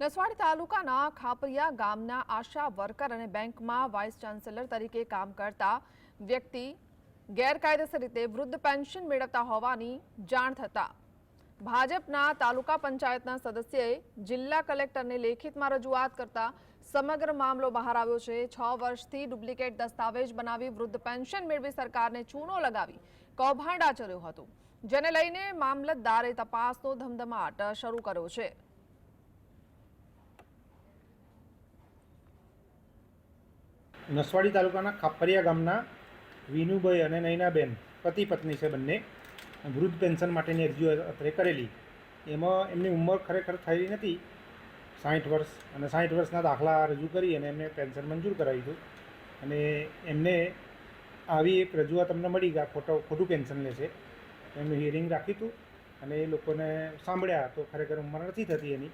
નસવાડી તાલુકાના ખાપરિયા ગામના આશા વર્કર અને બેંકમાં વાઇસ ચાન્સેલર તરીકે કામ કરતા વ્યક્તિ ગેરકાયદેસર રીતે વૃદ્ધ પેન્શન મેળવતા હોવાની જાણ થતા ભાજપના તાલુકા પંચાયતના સદસ્યએ જિલ્લા કલેક્ટરને લેખિતમાં રજૂઆત કરતા સમગ્ર મામલો બહાર આવ્યો છે. છ વર્ષથી ડુપ્લિકેટ દસ્તાવેજ બનાવી વૃદ્ધ પેન્શન મેળવી સરકારને ચૂનો લગાવી કૌભાંડ આચર્યું હતું, જેને લઈને મામલતદારે તપાસનો ધમધમાટ શરૂ કર્યો છે. નસવાડી તાલુકાના ખાપરિયા ગામના વિનુભાઈ અને નૈનાબેન, પતિ પત્ની છે બંને, વૃદ્ધ પેન્શન માટેની અરજીઓ અત્રે કરેલી. એમાં એમની ઉંમર ખરેખર થઈ નથી. સાઠ વર્ષ અને સાઠ વર્ષના દાખલા રજૂ કરી અને એમને પેન્શન મંજૂર કરાવી હતું અને એમને આવી એક રજૂઆત અમને મળી આ ખોટો, ખોટું પેન્શન લે છે. એમનું હિયરિંગ રાખ્યું હતું અને એ લોકોને સાંભળ્યા તો ખરેખર ઉંમર નથી થતી એની.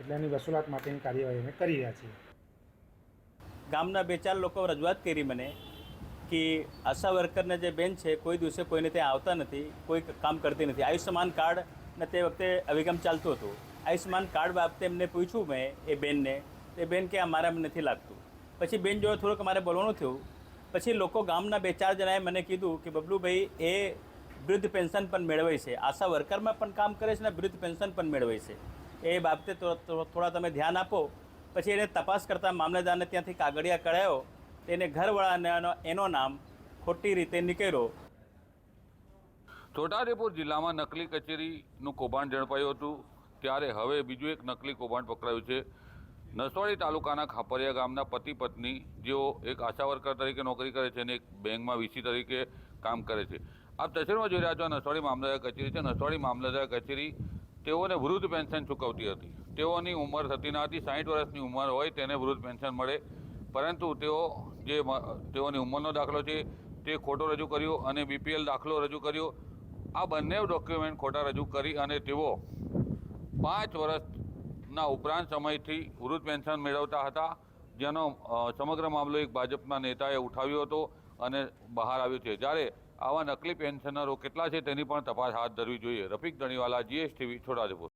એટલે એની વસૂલાત માટેની કાર્યવાહી અમે કરી રહ્યા છીએ. ગામના બે ચાર લોકો રજૂઆત કરી મને કે આશા વર્કરના જે બેન છે, કોઈ દિવસે કોઈને ત્યાં આવતા નથી, કોઈ કામ કરતી નથી. આયુષ્યમાન કાર્ડ ને તે વખતે અભિગમ ચાલતું હતું. આયુષ્યમાન કાર્ડ બાબતે એમને પૂછ્યું મેં એ બેનને. એ બેન કે, આ મારામાં નથી લાગતું. પછી બેન જોડે થોડુંક મારે બોલવાનું થયું. પછી લોકો ગામના બે ચાર જણાએ મને કીધું કે, બબલુભાઈ, એ વૃદ્ધ પેન્શન પણ મેળવે છે. આશા વર્કરમાં પણ કામ કરે છે ને વૃદ્ધ પેન્શન પણ મેળવે છે. એ બાબતે થોડા તમે ધ્યાન આપો. પછી એને તપાસ કરતાં મામલેદારને ત્યાંથી કાગળિયા કઢાયો, તેને ઘરવાળાને એનો- નામ ખોટી રીતે નીકળ્યો. છોટાઉદેપુર જિલ્લામાં નકલી કચેરીનું કૌભાંડ ઝડપાયું હતું, ત્યારે હવે બીજું એક નકલી કૌભાંડ પકડાયું છે. નસવાડી તાલુકાના ખાપરિયા ગામના પતિ પત્ની, જેઓ એક આશા વર્કર તરીકે નોકરી કરે છે અને એક બેંકમાં વીસી તરીકે કામ કરે છે. આપ તસવીરમાં જોઈ રહ્યા છો નસવાડી મામલતદાર કચેરી છે. નસવાડી મામલતદાર કચેરી તેઓને વૃદ્ધ પેન્શન ચૂકવતી હતી. તેઓની ઉંમર થતી ન હતી સાઠ વર્ષની ઉંમર હોય તેને વૃદ્ધ પેન્શન મળે. પરંતુ તેઓ જે તેઓની ઉંમરનો દાખલો છે, તે ખોટો રજૂ કર્યો અને બીપીએલ દાખલો રજૂ કર્યો. આ બંને ડોક્યુમેન્ટ ખોટા રજૂ કરી અને તેઓ પાંચ વર્ષના ઉપરાંત સમયથી વૃદ્ધ પેન્શન મેળવતા હતા, જેનો સમગ્ર મામલો એક ભાજપના નેતાએ ઉઠાવ્યો હતો અને બહાર આવ્યો છે. જ્યારે આવા નકલી પેન્શનરો કેટલા છે તેની પણ તપાસ હાથ ધરવી જોઈએ. રફીક ધણીવાલા જીએસટીવી છોટાઉદેપુર.